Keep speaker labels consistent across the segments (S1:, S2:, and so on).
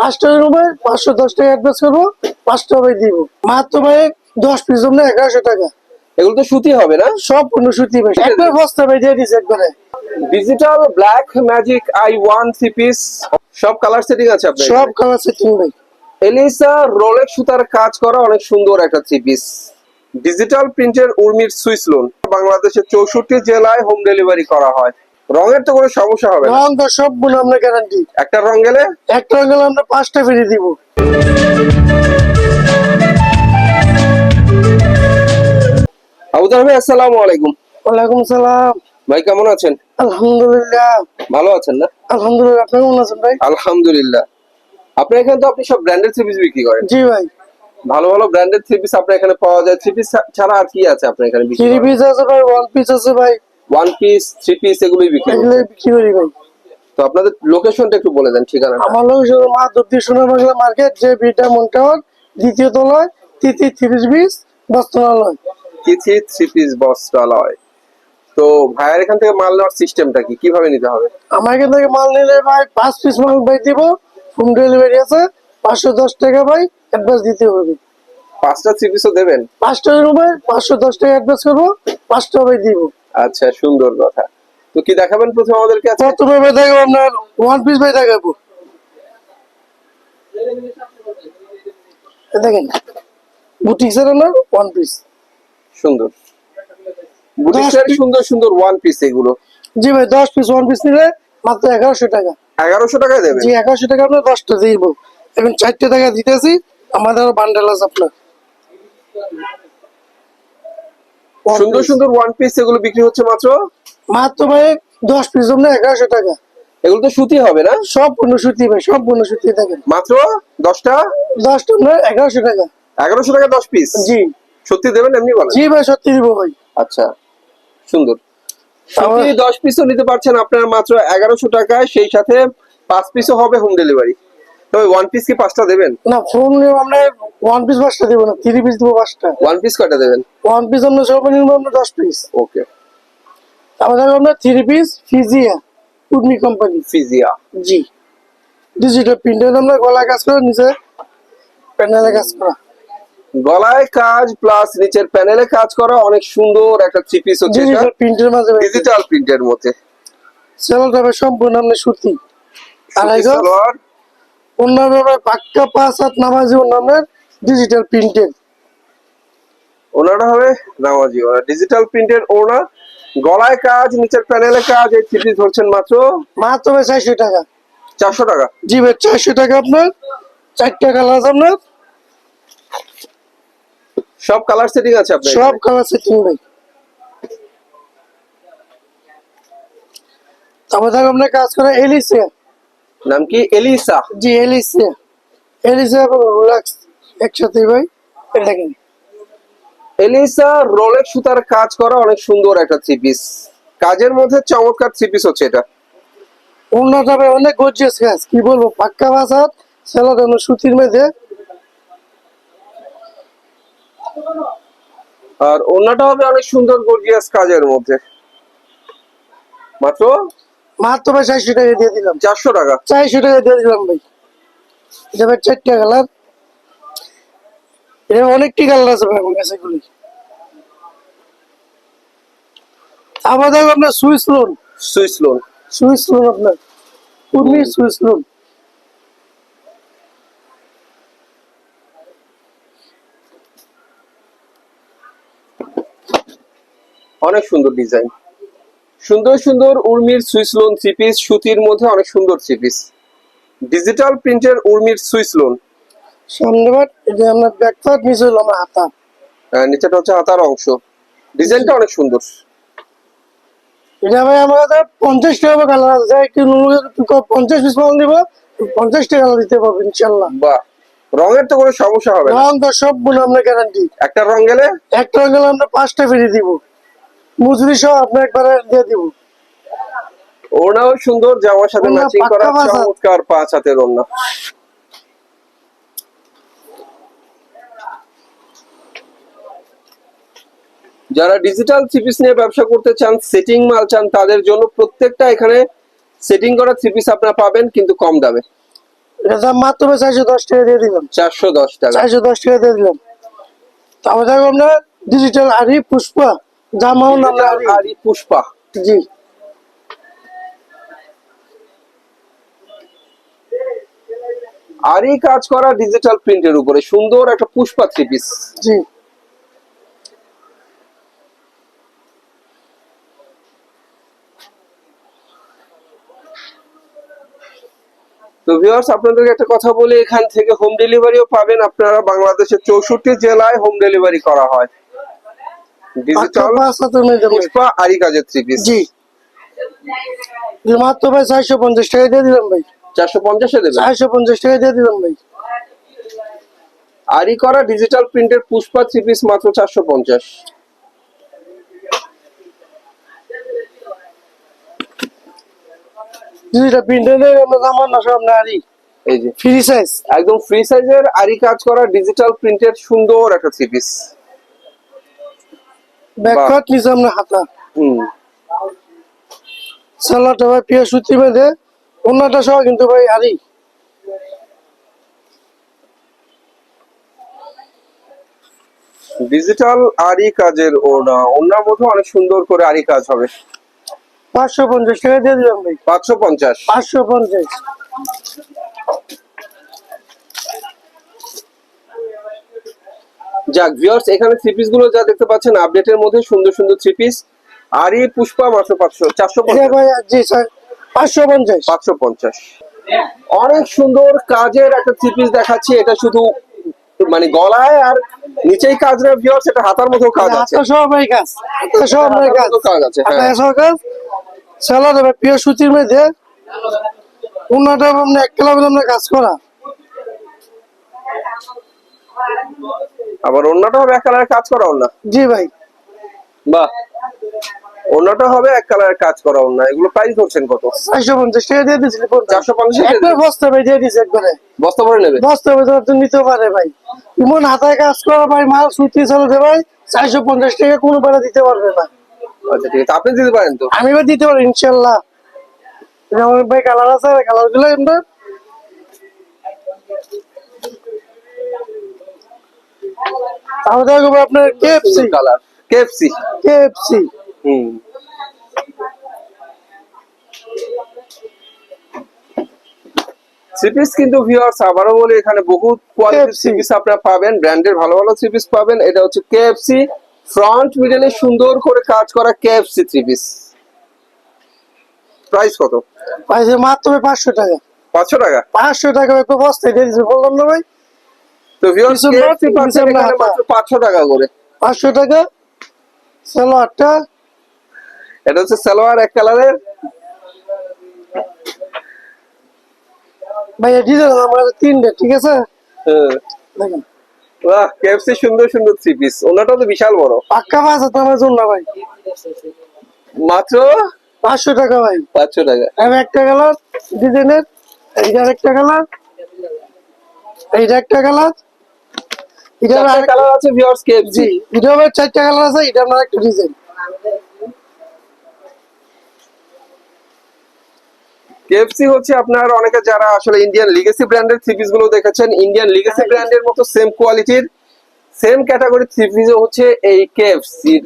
S1: পাঁচটা রুমে পাঁচশো দশ টাকা অ্যাডভান্স করব পাঁচটা ভাই দিব। মাত্র ভাই দশ পিস জন্য এগারোশো টাকা।
S2: এগুলো তো সুতি হবে না?
S1: সব পণ্য সুতি ভাই। একবার বস্তা ভাই দিয়ে দিচ্ছে একবারে।
S2: Digital black magic I one three piece সব কালার সেটিং আছে আপনার
S1: সব কালার সেটিং ভাই।
S2: এলিসা রোলেক সুতার কাজ করা অনেক সুন্দর একটা থ্রি পিস ডিজিটাল প্রিন্টের উর্মির সুইস লোন বাংলাদেশের চৌষট্টি জেলায় হোম ডেলিভারি করা হয়। রঙের তো কোনো সমস্যা হবে না।
S1: রং তো সবগুলো আমরা গ্যারান্টি
S2: একটা রং গেলে?
S1: একটা রঙ গেলে আমরা পাঁচটা ফিরিয়ে দিব।
S2: আবুদার ভাই আসসালামু আলাইকুম।
S1: ওয়ালাইকুম সালাম।
S2: ভাই কেমন আছেন?
S1: আলহামদুলিল্লাহ।
S2: ভালো আছেন না?
S1: আলহামদুলিল্লাহ আপনি কেমন আছেন ভাই?
S2: আলহামদুলিল্লাহ। আপনার এখানে তো আপনি সব ব্র্যান্ডেড থ্রি পিস বিক্রি করেন।
S1: জি ভাই।
S2: ভালো ভালো ব্র্যান্ডেড থ্রি পিস আপনার এখানে পাওয়া যায়। থ্রি পিস ছাড়া আর কি আছে আপনার এখানে
S1: থ্রি পিস আছে ভাই ওয়ান পিস আছে ভাই।
S2: ওয়ান পিস থ্রি পিস এগুলোই বিক্রি।
S1: এগুলো বিক্রি করি ভাই।
S2: তো আপনাদের লোকেশনটা একটু বলে দেন ঠিকানা
S1: আমার লোক শুধু মা দুর্দি সোনার বাংলা মার্কেট যে বিটা মন্টাওয়ার দ্বিতীয় তলায় তৃতীয় তিরিশ বিশ বস্ত্রালয়।
S2: তিথি থ্রি পিস বস্ত্রালয়। তো ভাইয়ের এখান থেকে মাল নেওয়ার সিস্টেমটা কি? কীভাবে নিতে হবে?
S1: আমার এখান থেকে মাল নিলে ভাই পাঁচ পিস মাল ভাই দিব হোম ডেলিভারি আছে পাঁচশো দশ টাকা ভাই অ্যাডভান্স দিতে হবে।
S2: পাঁচটা থ্রি পিসও দেবেন?
S1: পাঁচটা রুমে পাঁচশো দশ টাকা অ্যাডভান্স করব পাঁচটা ভাই দিব।
S2: আচ্ছা সুন্দর কথা। তো কি দেখাবেন প্রথমে আমাদেরকে
S1: প্রথমে দেখাবো আপনার ওয়ান পিস ভাই দেখাবো। দেখেন বুটিক স্যার আপনার ওয়ান পিস
S2: সুন্দর। বুটিক্সের সুন্দর সুন্দর ওয়ান পিস এগুলো।
S1: জি ভাই দশ পিস ওয়ান পিস নিলে মাত্র এগারোশো টাকা।
S2: এগারোশো টাকায় দেবেন?
S1: জি এগারোশো টাকা আপনার দশটা দিব। এবং চারটে টাকা দিতেছি আমাদের বান্ডেল আছে আপনার।
S2: সুন্দর সুন্দর ওয়ান পিস এগুলো বিক্রি হচ্ছে মাত্র?
S1: মাত্র ভাই দশ পিস জন্য এগারোশো টাকা।
S2: এগুলো তো সুতি হবে না?
S1: পণ্য সুতি ভাই পণ্য সুতি দেখেন।
S2: মাত্র দশটা?
S1: দশটা আপনার এগারোশো টাকা।
S2: এগারোশো টাকা দশ পিস
S1: জি।
S2: সত্যি দেবেন এমনি বলেন।
S1: জি ভাই সত্যি দিব ভাই।
S2: আচ্ছা সুন্দর। আপনি দশ পিসও নিতে পারছেন আপনার মাত্র এগারোশো টাকায় সেই সাথে পাঁচ পিসও হবে হোম ডেলিভারি তবে ওয়ান পিস কি পাঁচটা দেবেন?
S1: না ফোন আমরা ওয়ান পিস পাঁচটা দিব না থ্রি পিস দিব পাঁচটা।
S2: ওয়ান পিস কয়টা দেবেন?
S1: ওয়ান পিস আমরা সব নিব আমরা দশ পিস
S2: ওকে
S1: আমাদের আমরা থ্রি পিস ফিজিয়া উডমি কোম্পানি
S2: ফিজিয়া
S1: জি। ডিজিটাল প্রিন্টের আমরা গলা কাজ করে নিচে প্যানেলে কাজ করা।
S2: গলায় কাজ প্লাস নিচের প্যানেলে কাজ করা অনেক সুন্দর একটা থ্রি পিস হচ্ছে
S1: ডিজিটাল প্রিন্টের মাঝে
S2: ডিজিটাল প্রিন্টের মধ্যে।
S1: সেলটা সম্পূর্ণ আপনি সুতি। আড়াই গজ। অন্য পাক্কা পাঁচ হাত নামাজি অন্য ডিজিটাল
S2: ওনারা হবে নামাজি ওরা ডিজিটাল প্রিন্টের ওনার গলায় কাজ নিচের প্যানেলে কাজ এই থ্রি ধরছেন মাত্র?
S1: মাত্র চারশো টাকা।
S2: চারশো টাকা।
S1: জি ভাই চারশো টাকা আপনার। চারটা কালার আছে আপনার।
S2: সব কালার সেটিং আছে আপনার
S1: সব কালার সেটিং ভাই। তারপর কাজ করা এলিসিয়া
S2: নাম কি? এলিসা।
S1: জি এলিসিয়া এলিসিয়া এবং রোলাক্স একসাথে ভাই দেখেন
S2: এলিসা রোলেক সুতার কাজ করা অনেক সুন্দর একটা থ্রি পিস কাজের মধ্যে চমৎকার থ্রি পিস হচ্ছে এটা।
S1: অন্যটা ভাই অনেক গর্জিয়াস কাজ। কি বলব পাক্কা বাসাত সেলাদ আমরা সুতির মধ্যে।
S2: আর অন্যটা হবে অনেক সুন্দর গর্জিয়াস কাজের মধ্যে। মাত্র
S1: মাত্র ভাই চারশো টাকা দিয়ে দিলাম।
S2: চারশো টাকা?
S1: চারশো টাকা দিয়ে দিলাম ভাই। এটা ভাই চারটা কালার। এটা অনেকটি কালার আছে ভাই আমার কাছে এগুলি। দেখো আপনার Swiss lawn
S2: Swiss lawn
S1: Swiss lawn আপনার। উর্মি সুইস লোন
S2: অনেক সুন্দর ডিজাইন। সুন্দর সুন্দর উর্মির সুইস লোন থ্রি পিস সুতির মধ্যে অনেক সুন্দর থ্রি পিস ডিজিটাল প্রিন্টের উর্মির সুইস লোন
S1: সামনে এটা আপনার ব্যাক পার্ট নিচে হলো আমার হাতা।
S2: নিচেটা হচ্ছে হাতার অংশ। ডিজাইনটা অনেক সুন্দর।
S1: এটা ভাই আমার কাছে পঞ্চাশ টাকা কালার আছে। একটু পঞ্চাশ পিস মাল দিব পঞ্চাশ টাকা দিতে পারব ইনশাল্লাহ
S2: বাহ। রঙের তো কোনো সমস্যা হবে না।
S1: রং তো সবগুলো আমরা গ্যারান্টি
S2: একটা রং গেলে?
S1: একটা রঙ গেলে আমরা পাঁচটা ফিরিয়ে দিব। মজুরি সহ আপনার একবারে দিয়ে দিব।
S2: ওড়নাও সুন্দর জামার সাথে ম্যাচিং করা চমৎকার পাঁচ হাতের ওড়না। যারা ডিজিটাল থ্রি পিস নিয়ে ব্যবসা করতে চান সেটিং মাল চান তাদের জন্য প্রত্যেকটা এখানে সেটিং করা থ্রি পিস আপনারা পাবেন কিন্তু কম দামে।
S1: এটা মাত্র চারশো দশ টাকা দিয়ে দিলাম।
S2: চারশো দশ টাকা।
S1: চারশো দশ টাকা দিয়ে দিলাম। তারপর দেখো আমরা ডিজিটাল আরি পুষ্পা। জামাও নাম আরি
S2: পুষ্পা।
S1: জি।
S2: আরি কাজ করা ডিজিটাল প্রিন্টের উপরে সুন্দর একটা পুষ্পা থ্রি পিস
S1: জি।
S2: তো ভিউয়ার্স আপনাদেরকে একটা কথা বলি এখান থেকে হোম ডেলিভারিও পাবেন। আপনারা বাংলাদেশের চৌষট্টি জেলায় হোম ডেলিভারি করা হয়। ডিজিটাল। পুষ্পা আরি কাজের থ্রি পিস
S1: জি। জি, মাত্র ভাই চারশো পঞ্চাশ টাকা দিয়ে দিলাম ভাই।
S2: চারশো পঞ্চাশে
S1: চারশো পঞ্চাশ টাকা দিয়ে দিলাম ভাই।
S2: আরি করা ডিজিটাল প্রিন্টের পুষ্পা থ্রি পিস মাত্র চারশো পঞ্চাশ।
S1: যেটা প্রিন্টারে আমরা না সব না আরি।
S2: এই যে।
S1: ফ্রি সাইজ
S2: একদম ফ্রি সাইজের আরি কাজ করা ডিজিটাল প্রিন্টের সুন্দর একটা থ্রি পিস
S1: ব্যাকওয়ার্ড নিচে আমরা হাতা।
S2: হুম।
S1: সালাটা ভাই পেঁয়াজ সুতি বেঁধে অন্যটা সহ কিন্তু ভাই আরি
S2: ডিজিটাল আরি কাজের ওনা ওনার মধ্যে অনেক সুন্দর করে আরি কাজ হবে।
S1: পাঁচশো পঞ্চাশ টাকা দিয়ে দিলাম ভাই।
S2: পাঁচশো পঞ্চাশ।
S1: পাঁচশো পঞ্চাশ।
S2: যাক ভিউয়ার্স এখানে থ্রি পিসগুলো যা দেখতে পাচ্ছেন আপডেটের মধ্যে সুন্দর সুন্দর থ্রি পিস আর এই পুষ্পা মাত্র পাঁচশো চারশো
S1: জি স্যার পাঁচশো পঞ্চাশ।
S2: পাঁচশো পঞ্চাশ। অনেক সুন্দর কাজের একটা থ্রি পিস দেখাচ্ছি এটা শুধু মানে গলায় আর নিচেই কাজ না ভিউয়ার্স এটা হাতার মতো কাজ আছে।
S1: হাতা সহ কাজ হাতা সহ কাজ।
S2: কাজ আছে হ্যাঁ।
S1: হাতা কাজ। ভাই পেঁয়াজ সুতির মধ্যে অন্যটা আমরা এক কিলো আমরা কাজ করা।
S2: আবার অন্যটা হবে এক কালারের কাজ করা অন্য
S1: জি ভাই।
S2: বাহ। অন্যটা হবে এক কালারের কাজ করা অন্য এগুলো প্রাইস ধরছেন কত?
S1: চারশো পঞ্চাশ টাকা দিয়ে দিয়েছিলি
S2: চারশো পঞ্চাশ
S1: একবার বস্তা ভাই দিয়ে দিয়েছে একবারে।
S2: বস্তা ভরে নেবে?
S1: বস্তা ভাই তো নিতে পারে ভাই। এমন হাতায় কাজ করা ভাই মাল সুতি চালাতে ভাই চারশো পঞ্চাশ টাকা কোনো বেলা দিতে পারবে না।
S2: আচ্ছা ঠিক আছে। আপনি দিতে পারেন তো?
S1: আমি দিতে পারি ইনশাল্লাহ। আমার ভাই কালার আছে কালারগুলো আমরা তাহলে দেখব আপনার কেএফসি
S2: কালার কেএফসি
S1: কেএফসি
S2: হুম। থ্রি পিস কিন্তু ভিউয়ার্স আবারও বলি এখানে বহুত কোয়ালিটির থ্রি আপনারা পাবেন ব্র্যান্ডের ভালো ভালো থ্রি পিস পাবেন। এটা হচ্ছে কেএফসি ফ্রন্ট মিডলে সুন্দর করে কাজ করা কেএফসি থ্রি পিস প্রাইস কত?
S1: পাইছে মাত্র পাঁচশো টাকা।
S2: পাঁচশো টাকা?
S1: পাঁচশো টাকা ভাই বস্তায় দিয়ে বললাম না ভাই?
S2: তো ভিউয়ার্স। মাত্র টাকা করে।
S1: পাঁচশো টাকা চলো আটটা।
S2: এটা হচ্ছে সালোয়ার এক কালারের।
S1: ভাই ডিজাইন আমার কাছে তিনটে ঠিক আছে?
S2: হ্যাঁ।
S1: দেখেন।
S2: বাহ কেএফসি সুন্দর সুন্দর থ্রি পিস ওনাটা তো বিশাল বড়।
S1: পাক্কা পাঁচ হাজার আমার জন্য ভাই।
S2: মাত্র?
S1: পাঁচশো টাকা ভাই।
S2: পাঁচশো টাকা।
S1: আমি একটা কালার ডিজাইনের এইটার একটা কালার এইটা একটা কালার। এটা
S2: কালার আছে ভিউয়ার্স
S1: এটা চারটা কালার আছে এটা আমার একটা ডিজাইন
S2: কেএফসি হচ্ছে আপনার অনেকে যারা আসলে ইন্ডিয়ান লিগেসি ব্র্যান্ডের থ্রি পিসগুলো দেখেছেন ইন্ডিয়ান লিগেসি ব্র্যান্ডের মতো সেম কোয়ালিটির সেম ক্যাটাগরি থ্রি পিস হচ্ছে এই কেএফসির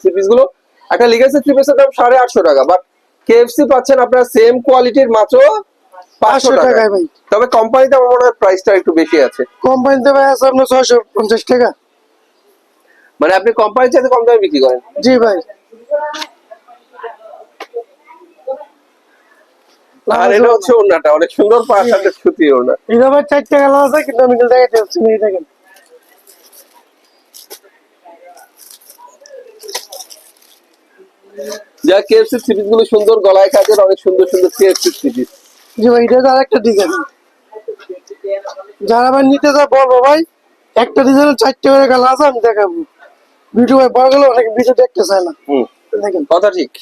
S2: থ্রি পিসগুলো। একটা লিগেসি থ্রি পিসের দাম সাড়ে আটশো টাকা বাট কেএফসি পাচ্ছেন আপনার সেম কোয়ালিটির মাত্র পাঁচশো
S1: টাকায়। ভাই।
S2: তবে কোম্পানিতে আমার মনে হয় প্রাইসটা একটু বেশি আছে।
S1: কোম্পানিতে ভাই আছে আপনার ছয়শো পঞ্চাশ টাকা।
S2: মানে আপনি কোম্পানির চাইতে কম দামে বিক্রি করেন?
S1: জি ভাই।
S2: আর এটা হচ্ছে ওনাটা অনেক সুন্দর পাঁচ হাতের সুতি ওনা
S1: এটা আবার চারটা কালার আছে কিন্তু আমি কিন্তু দেখাতে পারছি না দেখেন।
S2: যা কেএফসি পিসগুলো সুন্দর গলায় কাজের অনেক সুন্দর সুন্দর কেএফসি পিস
S1: জি ভাই এটা আর একটা ডিজাইন যারা ভাই নিতে চায় বলব ভাই একটা ডিজাইনের চারটে করে কালার আছে আমি দেখাবো। ভিডিও ভাই বড় গেলে অনেক ভিডিও দেখতে চায় না। দেখেন।
S2: কথা ঠিক।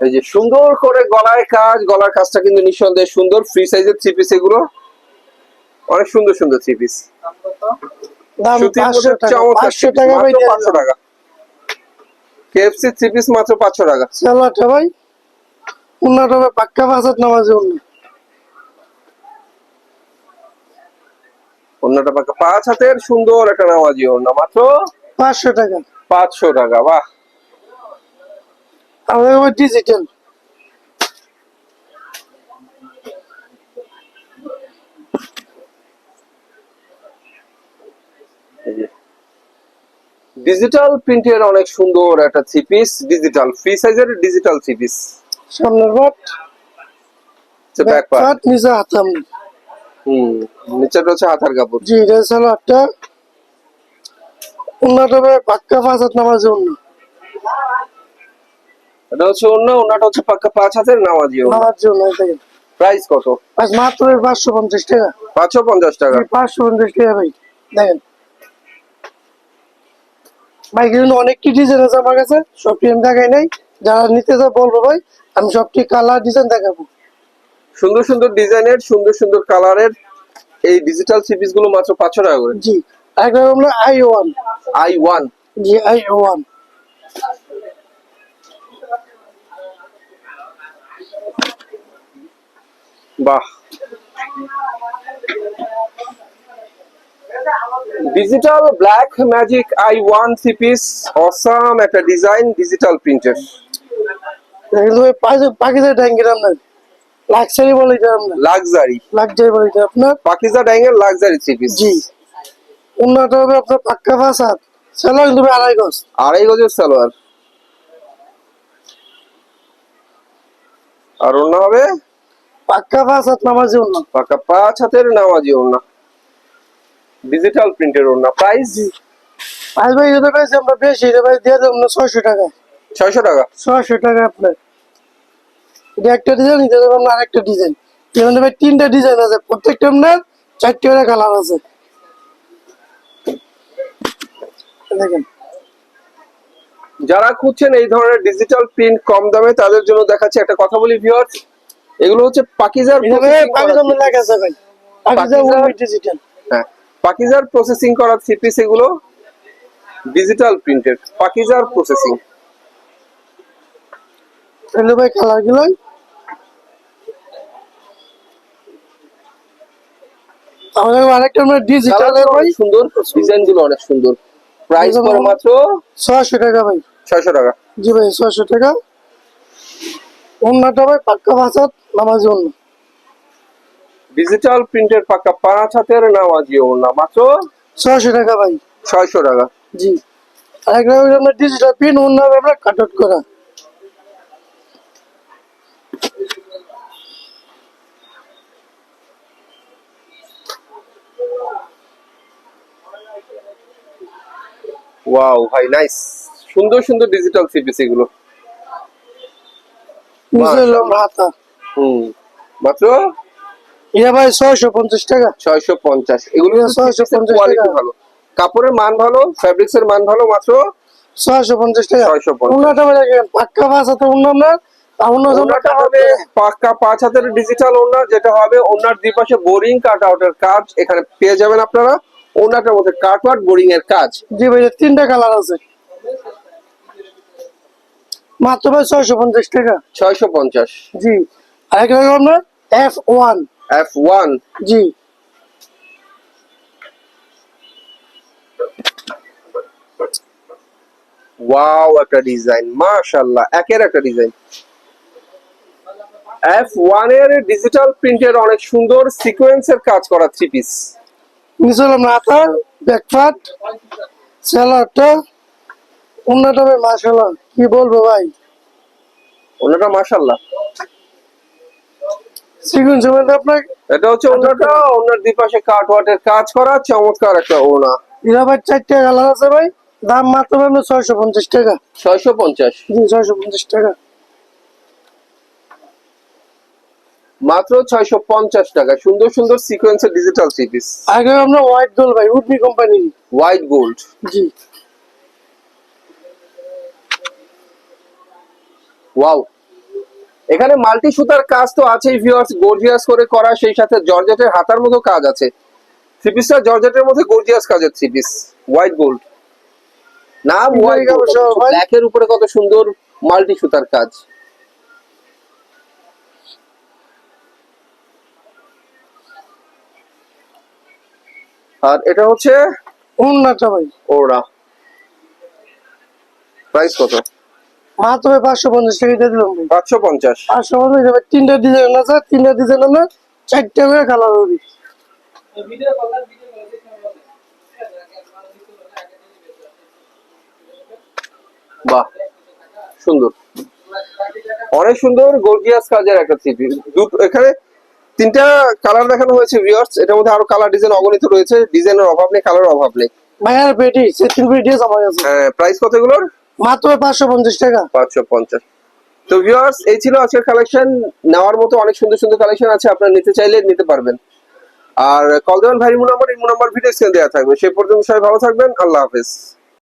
S2: এই যে সুন্দর করে গলায় কাজ গলার কাজটা কিন্তু নিঃসন্দেহে সুন্দর। ফ্রি সাইজের থ্রি পিস এগুলো। অনেক সুন্দর সুন্দর থ্রি পিস
S1: দাম
S2: সুতির
S1: পাঁচশো
S2: মধ্যে
S1: টাকা
S2: চমৎকার
S1: পাঁচশো টাকা ভাই
S2: টাকা। কেএফসি থ্রি পিস মাত্র পাঁচশো টাকা।
S1: চালাটা ভাই। উন্নাটা ভাই পাক্কা পাঁচাত নামাজে উন্না
S2: ওনাটা পাকা পাঁচ হাতের সুন্দর একটা নামাজি ওনা মাত্র
S1: পাঁচশো টাকা।
S2: পাঁচশো টাকা বাহ।
S1: আমাদের ডিজিটাল
S2: ডিজিটাল প্রিন্টের অনেক সুন্দর একটা থ্রি পিস ডিজিটাল ফ্রি সাইজের ডিজিটাল থ্রি পিস
S1: সামনের পাট
S2: ব্যাক
S1: পাট নিচে হাতাম
S2: হুম নিচেটা হচ্ছে হাতার কাপড়।
S1: জি এটা হলো একটা উন্নত পাক্কা পাঁচ হাত নামাজ অন্য
S2: এটা হচ্ছে অন্য হচ্ছে পাক্কা পাঁচ হাতের নামাজি প্রাইস কত?
S1: আজ মাত্র পাঁচশো পঞ্চাশ টাকা।
S2: পাঁচশো পঞ্চাশ টাকা।
S1: পাঁচশো পঞ্চাশ টাকা ভাই দেখেন। ভাই কিন্তু অনেকটি ডিজাইন আছে আমার কাছে সবটি আমি দেখাই নাই। যারা নিতে চায় বলব ভাই আমি সবটি কালার ডিজাইন দেখাবো।
S2: সুন্দর সুন্দর ডিজাইনের সুন্দর সুন্দর কালারের এই ডিজিটাল সিপিসগুলো মাত্র পাঁচশো টাকা করে।
S1: G I one
S2: I one
S1: G I one
S2: বাহ। Digital black magic I one three piece awesome একটা ডিজাইন ডিজিটাল প্রিন্টের
S1: কিন্তু ওই ট্যাঙ্কের আপনার লাক্সারি বলে এটা আপনার
S2: লাক্সারি
S1: লাক্সারি বলে এটা আপনার
S2: পাকিজা ড্যাঙ্গের লাক্সারি থ্রি পিস
S1: জি। উন্নত হবে আপনার পাক্কা পাঁচ হাত কিন্তু আড়াই গজ।
S2: আড়াই গজের সালোয়ার। আর অন্য হবে?
S1: পাক্কা পাঁচ হাত নামাজি অন্য
S2: পাকা পাঁচ হাতের নামাজি ওড়না। ডিজিটাল প্রিন্টের ওড়না। প্রাইস
S1: ভাই আমরা বেশি এটা ভাই দিয়ে দেবো ছয়শো টাকা।
S2: ছয়শো টাকা।
S1: ছয়শো টাকা আপনার। এটা একটা ডিজাইন এটা দেবো আপনার আরেকটা ডিজাইন এখানে ভাই তিনটা ডিজাইন আছে প্রত্যেকটা আপনার চারটে করে কালার আছে। দেখেন।
S2: যারা খুঁজছেন এই ধরনের ডিজিটাল প্রিন্ট কম দামে তাদের জন্য দেখাচ্ছে একটা কথা বলি ভিউয়ার্স এগুলো হচ্ছে পাকিজার হ্যাঁ। পাকিজার প্রসেসিং করা থ্রি পিস এগুলো ডিজিটাল প্রিন্টেড পাকিজার প্রসেসিং
S1: এগুলো ভাই কালারগুলো আমাদের আরেকটা আমরা ডিজিটালের ভাই।
S2: সুন্দর ডিজাইনগুলো অনেক সুন্দর। প্রাইস পড়ে মাত্র
S1: ছয়শো টাকা ভাই।
S2: ছয়শো টাকা।
S1: জি ভাই ছয়শো টাকা। অন্যটা ভাই পাক্কা ভাষা নামাজ অন্য
S2: ডিজিটাল প্রিন্টের পাকা পাঁচ হাতের নামাজি ওড়না মাত্র
S1: ছয়শো টাকা ভাই।
S2: ছয়শো টাকা।
S1: জি। আরেকটা আমরা ডিজিটাল পিন অন্য আমরা কাট আউট করা।
S2: ওয়াও ভাই নাইস সুন্দর সুন্দর ডিজিটাল সিপিস হুম। মাত্র?
S1: এটা ভাই ছয়শো পঞ্চাশ টাকা।
S2: ছয়শো পঞ্চাশ। এগুলো
S1: এগুলো 650
S2: কোয়ালিটি ভালো। কাপড়ের মান ভালো ফ্যাব্রিক্স এর মান ভালো মাত্র?
S1: ছয়শো পঞ্চাশ টাকা।
S2: 650
S1: অন্যটা ভাই দেখেন পাক্কা ভাষা তো অন্য আর
S2: ওনাটা হবে পাক্কা পাঁচ হাতের ডিজিটাল ওনার যেটা হবে ওনার দুই পাশে বোরিং কাট আউটের কাজ। এখানে পেয়ে যাবেন আপনারা। ওনাটার মধ্যে কাট আউট বোরিং এর কাজ।
S1: জি ভাই তিনটা কালার আছে। মাত্র ভাই ছয়শো পঞ্চাশ টাকা।
S2: ছয়শো পঞ্চাশ।
S1: জি। আরেকটা হলো আপনার এফ ওয়ান
S2: এফ ওয়ান
S1: জি।
S2: ওয়াও একটা ডিজাইন মাশাআল্লাহ একের একটা ডিজাইন এফ ওয়ানের ডিজিটাল প্রিন্টের অনেক সুন্দর সিকোয়েন্সের কাজ করা থ্রি পিস
S1: নিচে হলো মাথার ব্যাকপার্ট স্যালাডটা অন্যটা ভাই মাসাল্লাহ কি বলব ভাই? সিকুয়েন্স মধ্যে আপনার?
S2: এটা হচ্ছে দুপাশে কাট ওয়াটের কাজ করা চমৎকার একটা ওনা
S1: এরা ভাই চারটে কালার আছে ভাই দাম মাত্র ছয়শো পঞ্চাশ টাকা।
S2: ছয়শো পঞ্চাশ।
S1: জি ছয়শো পঞ্চাশ টাকা।
S2: মাত্র ছয়শো পঞ্চাশ টাকা। সুন্দর সুন্দর সিকোয়েন্সের ডিজিটাল থ্রি পিস
S1: আগে আমরা হোয়াইট গোল্ড ভাই উডবি কোম্পানি
S2: হোয়াইট গোল্ড
S1: জি।
S2: ওয়াও এখানে মাল্টি সুতার কাজ তো আছেই ভিউয়ার্স গর্জিয়াস করে করা সেই সাথে জর্জেটের হাতার মতো কাজ আছে। থ্রি পিসটা জর্জেটের মধ্যে গর্জিয়াস কাজের থ্রি পিস হোয়াইট গোল্ড নাম হোয়াইট। ব্ল্যাকের উপরে কত সুন্দর মাল্টি সুতার কাজ। আর এটা হচ্ছে
S1: উন্নতটা ভাই।
S2: ওরা প্রাইস কত?
S1: মাত্র পাঁচশো পঞ্চাশ টাকা দিয়ে দিলাম
S2: পাঁচশো পঞ্চাশ।
S1: পাঁচশো পঞ্চাশ তিনটা ডিজাইন আছে তিনটা ডিজাইন না চারটা করে কালার হবে।
S2: বাহ সুন্দর। অনেক সুন্দর গর্জিয়াস কাজের একটা থ্রি দুটো এখানে তিনটা কালার দেখানো হয়েছে ভিউয়ার্স এটার মধ্যে আরও কালার ডিজাইন অগণিত রয়েছে। ডিজাইনের অভাব নেই কালার অভাব নেই।
S1: ভাই আর পেটি সে তিন পেটি আছে আমার কাছে
S2: প্রাইস কত এগুলোর?
S1: মাত্র ভাই পাঁচশো পঞ্চাশ টাকা।
S2: পাঁচশো পঞ্চাশ। তো ভিউয়ার্স এই ছিল আজকের কালেকশন নেওয়ার মতো অনেক সুন্দর সুন্দর কালেকশন আছে আপনারা নিতে চাইলে নিতে পারবেন। আর কল দেবেন ভাই imo number imo number video স্ক্রিনে দেওয়া থাকবে। সে পর্যন্ত সবাই ভালো থাকবেন। আল্লাহ হাফেজ।